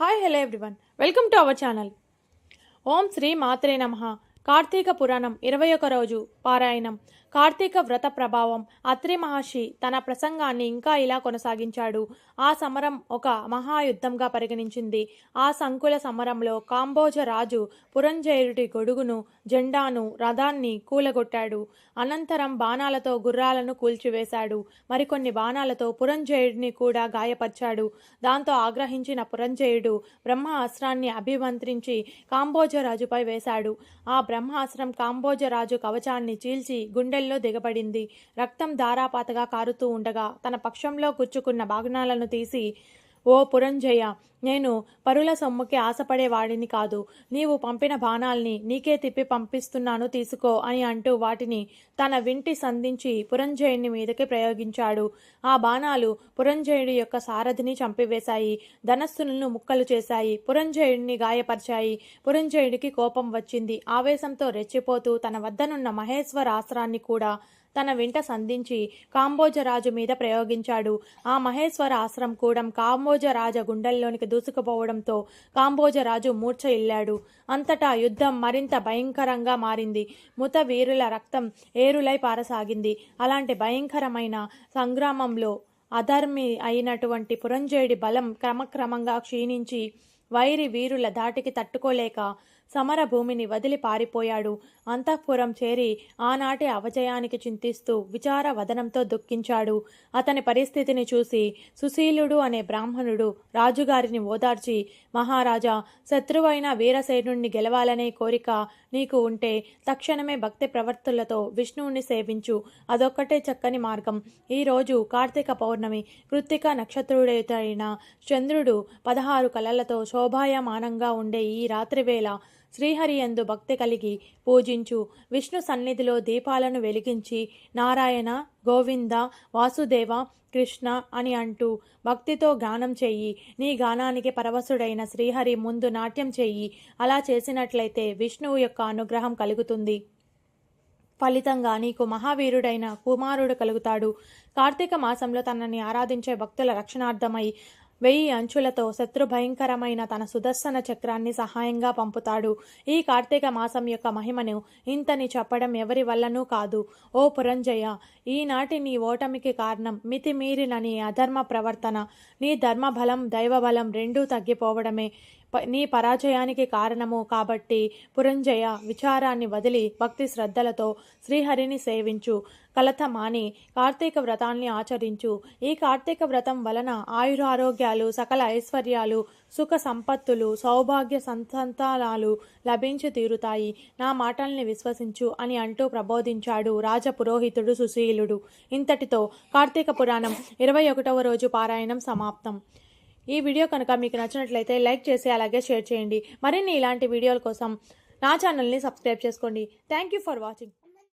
Hi hello everyone welcome to our channel ఓం శ్రీ మాత్రే నమ. కార్తీక పురాణం ఇరవై ఒక రోజు పారాయణం. కార్తీక వ్రత ప్రభావం. అత్రి మహర్షి తన ప్రసంగాన్ని ఇంకా ఇలా కొనసాగించాడు. ఆ సమరం ఒక మహాయుద్ధంగా పరిగణించింది. ఆ సంకుల సమరంలో కాంబోజ రాజు పురంజయుడి గొడుగును జెండాను రథాన్ని కూలగొట్టాడు. అనంతరం బాణాలతో గుర్రాలను కూల్చివేశాడు. మరికొన్ని బాణాలతో పురంజయుడిని కూడా గాయపరిచాడు. దాంతో ఆగ్రహించిన పురంజయుడు బ్రహ్మ అస్త్రాన్ని అభిమంత్రించి కాంబోజరాజుపై వేశాడు. ఆ బ్రహ్మాస్త్రం కాంబోజరాజు కవచాన్ని చీల్చి గుండె గుండెల్లో దిగబడింది. రక్తం ధారాపాతగా కారుతూ ఉండగా తన పక్షంలో గుచ్చుకున్న బాగ్నాలను తీసి ఓ పురంజయ నేను పరుల సొమ్ముకి ఆశపడేవాడిని కాదు. నీవు పంపిన బాణాల్ని నీకే తిప్పి పంపిస్తున్నాను తీసుకో అని అంటూ వాటిని తన వింటి సంధించి పురంజయుని మీదకి ప్రయోగించాడు. ఆ బాణాలు పురంజయుడి యొక్క సారథిని చంపివేశాయి. ధనస్సులను ముక్కలు చేశాయి. పురంజయుడిని గాయపరిచాయి. పురంజయుడికి కోపం వచ్చింది. ఆవేశంతో రెచ్చిపోతూ తన వద్దనున్న మహేశ్వర ఆస్త్రాన్ని కూడా తన వెంట సంధించి కాంబోజరాజు మీద ప్రయోగించాడు. ఆ మహేశ్వర ఆశ్రం కూడా కాంబోజరాజ గుండెల్లోనికి దూసుకుపోవడంతో కాంబోజరాజు మూర్ఛ ఇల్లాడు అంతటా యుద్ధం మరింత భయంకరంగా మారింది. ముత వీరుల రక్తం ఏరులై పారసాగింది. అలాంటి భయంకరమైన సంగ్రామంలో అధర్మి అయినటువంటి పురంజేడి బలం క్రమక్రమంగా క్షీణించి వైరి వీరుల దాటికి తట్టుకోలేక సమర భూమిని వదిలి పారిపోయాడు. అంతఃపురం చేరి ఆనాటి అవజయానికి చింతిస్తూ విచార వదనంతో దుఃఖించాడు. అతని పరిస్థితిని చూసి సుశీలుడు అనే బ్రాహ్మణుడు రాజుగారిని ఓదార్చి మహారాజా శత్రువైన వీరసేనుణ్ణి గెలవాలనే కోరిక నీకు ఉంటే తక్షణమే భక్తి ప్రవర్తులతో విష్ణువుని సేవించు. అదొక్కటే చక్కని మార్గం. ఈరోజు కార్తీక పౌర్ణమి. కృత్తిక నక్షత్రుడైన చంద్రుడు పదహారు కలలతో శోభాయమానంగా ఉండే ఈ రాత్రివేళ శ్రీహరి ఎందు భక్తి కలిగి పూజించు. విష్ణు సన్నిధిలో దీపాలను వెలిగించి నారాయణ గోవింద వాసుదేవ కృష్ణ అని అంటూ భక్తితో గానం చెయ్యి నీ గానానికి పరవశుడైన శ్రీహరి ముందు నాట్యం చెయ్యి అలా చేసినట్లయితే విష్ణువు యొక్క అనుగ్రహం కలుగుతుంది. ఫలితంగా నీకు మహావీరుడైన కుమారుడు కలుగుతాడు. కార్తీక మాసంలో తనని ఆరాధించే భక్తుల రక్షణార్థమై వెయ్యి అంచులతో శత్రు భయంకరమైన తన సుదర్శన చక్రాన్ని సహాయంగా పంపుతాడు. ఈ కార్తీక మాసం యొక్క మహిమను ఇంతని చెప్పడం ఎవరి వల్లనూ కాదు. ఓ పురంజయ ఈనాటి నీ ఓటమికి కారణం మితిమీరిన నీ అధర్మ ప్రవర్తన. నీ ధర్మబలం దైవబలం రెండూ తగ్గిపోవడమే. నీ పరాజయానికి కారణము కాబట్టి పురంజయ విచారాన్ని వదిలి భక్తి శ్రద్ధలతో శ్రీహరిని సేవించు. కలత మాని కార్తీక వ్రతాన్ని ఆచరించు. ఈ కార్తీక వ్రతం వలన ఆయురారోగ్యాలు సకల ఐశ్వర్యాలు సుఖ సంపత్తులు సౌభాగ్య సంతానాలు లభించి తీరుతాయి. నా మాటల్ని విశ్వసించు అని అంటూ ప్రబోధించాడు రాజపురోహితుడు సుశీలుడు. ఇంతటితో కార్తీక పురాణం ఇరవై ఒకటవ రోజు పారాయణం సమాప్తం. ఈ వీడియో కనుక మీకు నచ్చినట్లయితే లైక్ చేసి అలాగే షేర్ చేయండి. మరిన్ని ఇలాంటి వీడియోల కోసం నా ఛానల్ని సబ్స్క్రైబ్ చేసుకోండి. Thank you for watching.